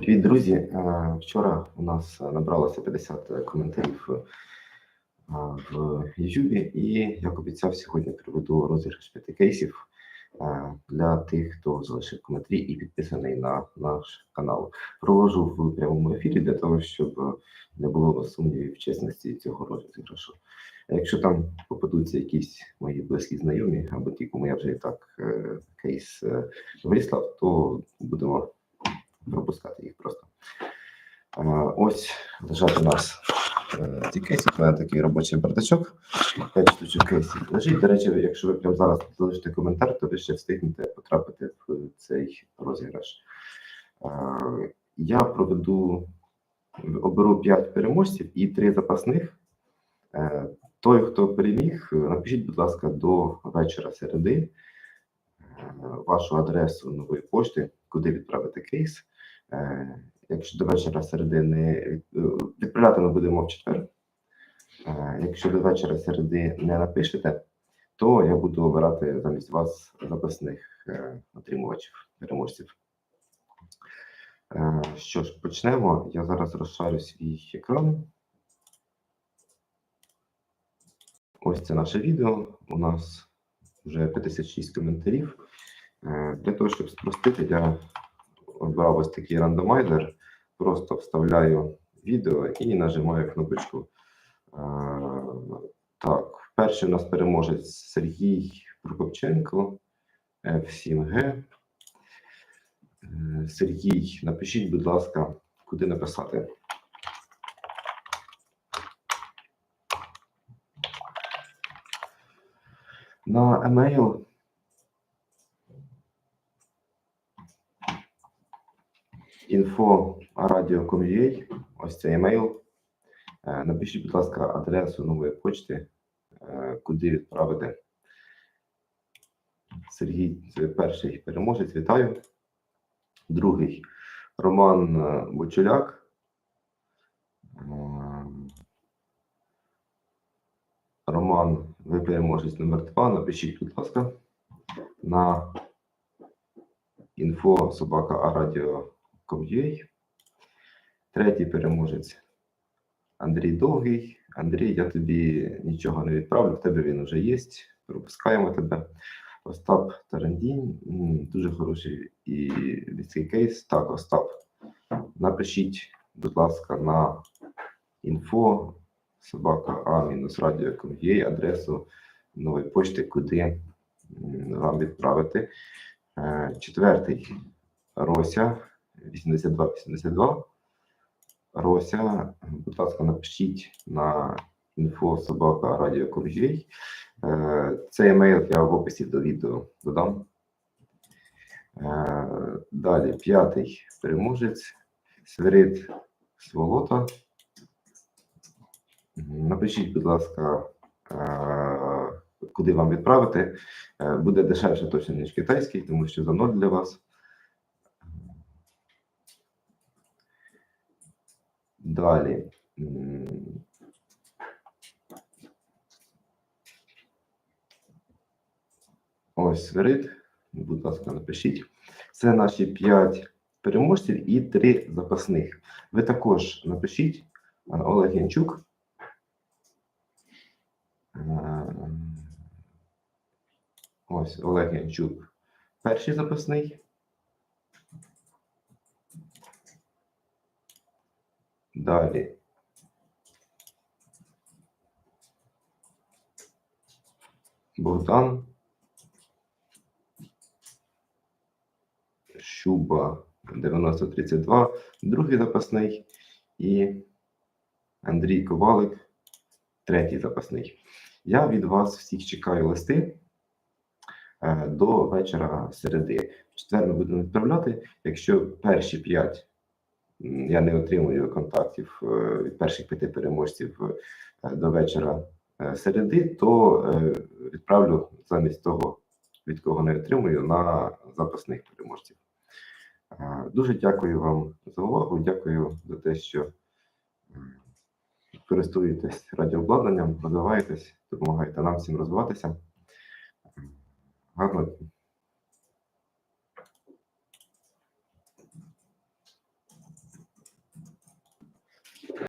Привіт, друзі. Е, Вчора у нас набралося 50 коментарів е, в YouTube, і як обіцяв, сьогодні проведу розіграш п'яти кейсів е, для тих, хто залишив коментарі і підписаний на наш канал. Провожу в прямому ефірі для того, щоб не було сумнівів в чесності цього розіграшу. Якщо там попадуться якісь мої близькі знайомі або ті, кому я вже і так е, кейс е, вислав, то будемо пропускати їх просто. Ось лежать у нас е, ці кейси. У мене такий робочий бардачок. 5 штучок кейсів лежить. До речі, якщо ви прямо зараз залишите коментар, то ви ще встигнете потрапити в цей розіграш. Я проведу, оберу 5 переможців і 3 запасних. Е, Той, хто переміг, напишіть, будь ласка, до вечора середи е, вашу адресу нової пошти, куди відправити кейс. Е, Якщо до вечора середи не е, відправляти ми будемо в четвер. Е, Якщо до вечора середи не напишете, то я буду обирати замість вас запасних е, отримувачів, переможців. Що ж, почнемо. Я зараз розшарю свій екран. Ось це наше відео. У нас вже 56 коментарів. Для того, щоб спростити, я обрав ось такий рандомайзер. Просто вставляю відео і нажимаю кнопочку. Так, перший у нас переможець Сергій Прокопченко, F7G. Е, Сергій, напишіть, будь ласка, куди написати. На емейл info.radio.com.ua, ось цей емейл. Е, Напишіть, будь ласка, адресу нової почти, е, куди відправити. Сергій, це перший переможець, вітаю. Другий Роман е, Бочуляк. Роман, ви переможець номер 2. Напишіть, будь ласка, на info собака Radio.com.ua. Третій переможець Андрій Довгий. Андрій, я тобі нічого не відправлю, в тебе він вже є. Пропускаємо тебе. Остап Тарандін, м, дуже хороший і людський кейс. Так, Остап, напишіть, будь ласка, на info собака a-radio.com.ua адресу нової почти, куди вам відправити. Е, Четвертий Рося 8282. Рося, будь ласка, напишіть на info собака radio.com.ua. Е, Цей емейл я в описі до відео додам. Е, Далі, п'ятий переможець Свирид Сволота. Напишіть, будь ласка, е, куди вам відправити. Буде дешевше точно, ніж китайський, тому що за ноль для вас. Далі. Ось Свирид. Будь ласка, напишіть. Це наші 5 переможців і 3 запасних. Ви також напишіть е, Олег Янчук. Е, Ось Олег Янчук. Перший запасний. Далі. Богдан. Щуба 9032, другий запасний. І Андрій Ковалик, третій запасний. Я від вас всіх чекаю листи е, до вечора середи. В четвер ми будемо відправляти. Якщо перші п'ять я не отримую контактів е, від перших п'яти переможців е, до вечора е, середи, то відправлю замість того, від кого не отримую, на запасних переможців. Дуже дякую вам за увагу. Дякую за те, що користуєтесь радіообладнанням, розвиваєтесь, допомагаєте нам всім розвиватися. Гарного